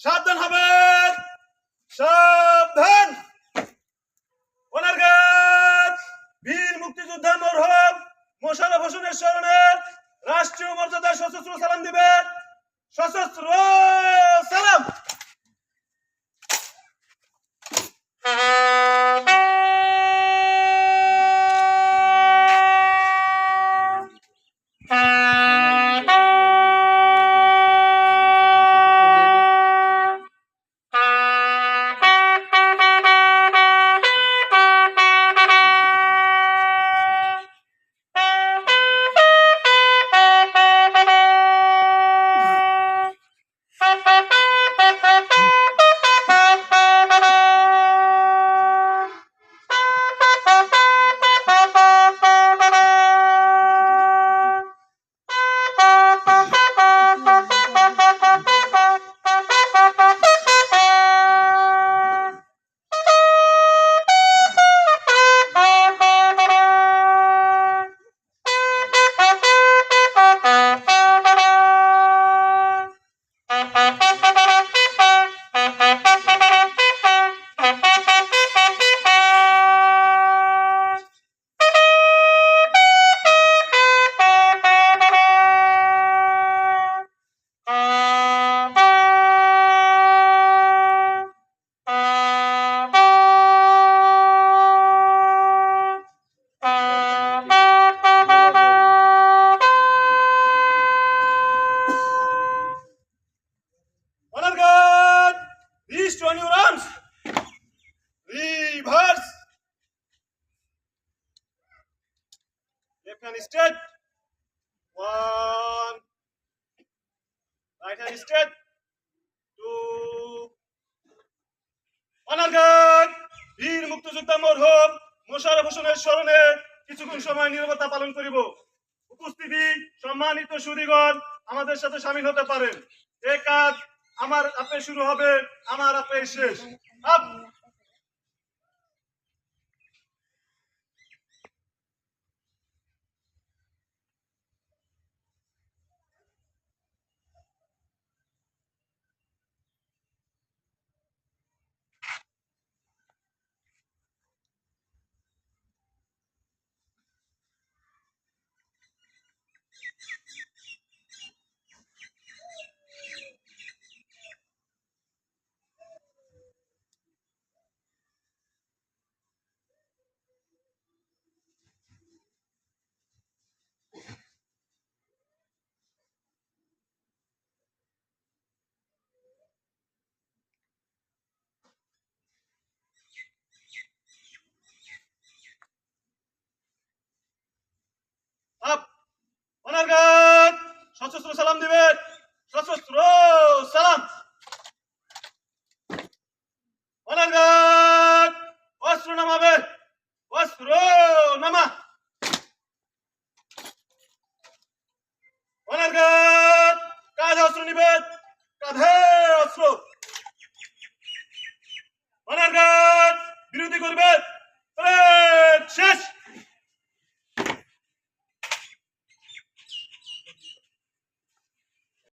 সাবধান হবেন সাবধান। ওনার গাছ। বীর মুক্তিযোদ্ধা মরহম মোশারফ হোসেনের স্মরণে রাষ্ট্রীয় মর্যাদায় সশস্ত্র সালাম দিবেন সশস্ত্র সালাম। ওনার left hand straight one right hand straight two ওনার গাছ বীর মুক্তিযোদ্ধা মরহম মোশারফ হোসেনের স্মরণে কিছুক্ষণ সময় নীরবতা পালন করিব। উপস্থিতি, সম্মানিত সুদীগণ, আমাদের সাথে সামিল হতে পারেন। এই কাজ আমার আপে শুরু হবে, আমার আপে শেষ। আপ। সশস্ত্র সালাম দিবেন। সশস্ত্র সালাম। অনার্গাত অস্ত্র নামাবে। অস্ত্র নামা। অনার্গাত কাজ অস্ত্র নিবেন। কাঁধে অস্ত্র। অনার্গাত করবে